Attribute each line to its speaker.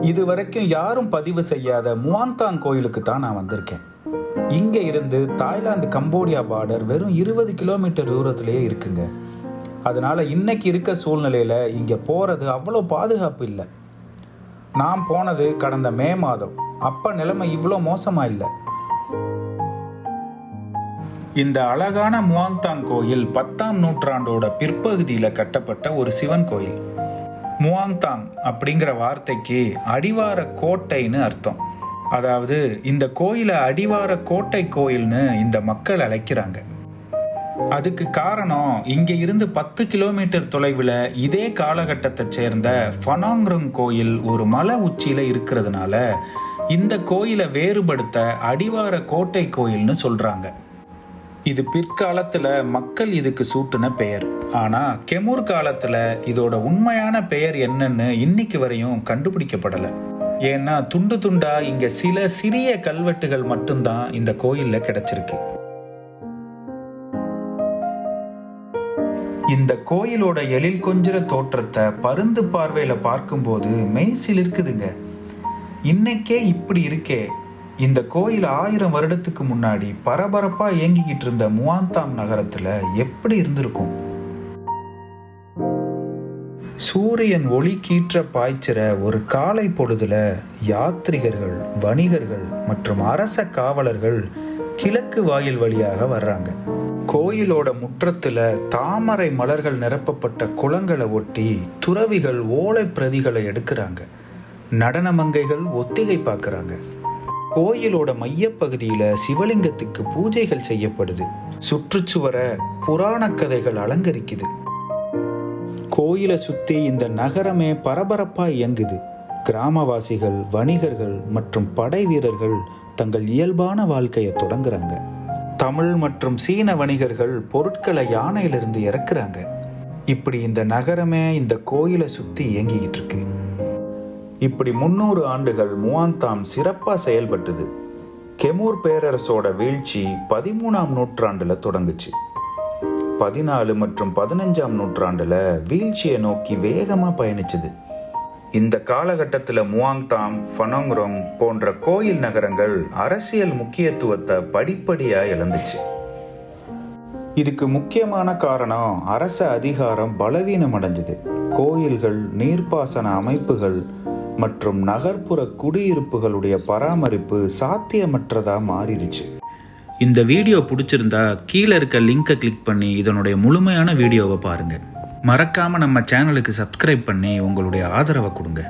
Speaker 1: இது வரைக்கும் யாரும் பதிவு செய்யாத முவாந்தாங் கோயிலுக்கு தான் நான் வந்திருக்கேன். இங்கே இருந்து தாய்லாந்து கம்போடியா பார்டர் வெறும் இருபது கிலோமீட்டர் தூரத்திலேயே இருக்குங்க. அதனால இன்னைக்கு இருக்க சூழ்நிலையில இங்கே போறது அவ்வளோ பாதுகாப்பு இல்லை. நான் போனது கடந்த மே மாதம். அப்ப நிலைமை இவ்வளோ மோசமா இல்லை. இந்த அழகான முவாங்தாங் கோயில் பத்தாம் நூற்றாண்டோட பிற்பகுதியில் கட்டப்பட்ட ஒரு சிவன் கோயில். முவாங்தாங் அப்படிங்கிற வார்த்தைக்கு அடிவார கோட்டைன்னு அர்த்தம். அதாவது இந்த கோயிலை அடிவார கோட்டை கோயில்னு இந்த மக்கள் அழைக்கிறாங்க. அதுக்கு காரணம் இங்க இருந்து பத்து கிலோமீட்டர் தொலைவில் இதே காலகட்டத்தை சேர்ந்த ஃபனாங்ருங் கோயில் ஒரு மலை உச்சியில இருக்கிறதுனால இந்த கோயிலை வேறுபடுத்த அடிவார கோட்டை கோயில்னு சொல்றாங்க. இது பிற்காலத்தில் மக்கள் இதுக்கு சூட்டின பெயர். ஆனால் கெமூர் காலத்தில் இதோட உண்மையான பெயர் என்னன்னு இன்னைக்கு வரையும் கண்டுபிடிக்கப்படலை. ஏன்னா துண்டு துண்டா இங்க சில சிறிய கல்வெட்டுகள் மட்டும்தான் இந்த கோயில்ல கிடைச்சிருக்கு. இந்த கோயிலோட எழில் கொஞ்சிற தோற்றத்தை பருந்து பார்வையில பார்க்கும்போது மெய் இருக்குதுங்க இன்னைக்கே இப்படி இருக்கே இந்த கோயில் ஆயிரம் வருடத்துக்கு முன்னாடி பரபரப்பாக இயங்கிக்கிட்டு இருந்த முவாந்தாம் நகரத்தில் எப்படி இருந்திருக்கும்? சூரியன் ஒளி கீற்ற பாய்ச்சிற ஒரு காலை பொழுதுல யாத்ரிகர்கள் வணிகர்கள் மற்றும் அரச காவலர்கள் கிழக்கு வாயில் வழியாக வர்றாங்க. கோயிலோட முற்றத்துல தாமரை மலர்கள் நிரப்பப்பட்ட குளங்களை ஒட்டி துறவிகள் ஓலை பிரதிகளை எடுக்கிறாங்க. நடனமங்கைகள் ஒத்திகை பார்க்குறாங்க. கோயிலோட மையப்பகுதியில சிவலிங்கத்துக்கு பூஜைகள் செய்யப்படுது. சுற்றுச்சுவரை புராண கதைகள் அலங்கரிக்குது. கோயிலை சுத்தி இந்த நகரமே பரபரப்பா இயங்குது. கிராமவாசிகள் வணிகர்கள் மற்றும் படை வீரர்கள் தங்கள் இயல்பான வாழ்க்கையை தொடங்குறாங்க. தமிழ் மற்றும் சீன வணிகர்கள் பொருட்களை யானையிலிருந்து இறக்குறாங்க. இப்படி இந்த நகரமே இந்த கோயிலை சுத்தி இயங்கிக்கிட்டு இருக்கு. இப்படி முன்னூறு ஆண்டுகள் முவாந்தாம் சிறப்பாக செயல்பட்டது. கெமூர் பேரரசோட வீழ்ச்சி பதிமூணாம் நூற்றாண்டில் தொடங்குச்சு. பதினாலு மற்றும் பதினஞ்சாம் நூற்றாண்டில் வீழ்ச்சியை நோக்கி வேகமாக பயணிச்சது. இந்த காலகட்டத்தில் முவாங்தாம் ஃபனோங்ரோங் போன்ற கோயில் நகரங்கள் அரசியல் முக்கியத்துவத்தை படிப்படியாக இழந்துச்சு. இதுக்கு முக்கியமான காரணம் அரச அதிகாரம் பலவீனம் அடைஞ்சது கோயில்கள் நீர்ப்பாசன அமைப்புகள் மற்றும் நகர்ப்புற குடியிருப்புகளுடைய பராமரிப்பு சாத்தியமற்றதாக மாறிடுச்சு. இந்த வீடியோ பிடிச்சிருந்தா கீழே இருக்க லிங்கை கிளிக் பண்ணி இதனுடைய முழுமையான வீடியோவை பாருங்கள் மறக்காமல் நம்ம சேனலுக்கு சப்ஸ்கிரைப் பண்ணி உங்களுடைய ஆதரவை கொடுங்க.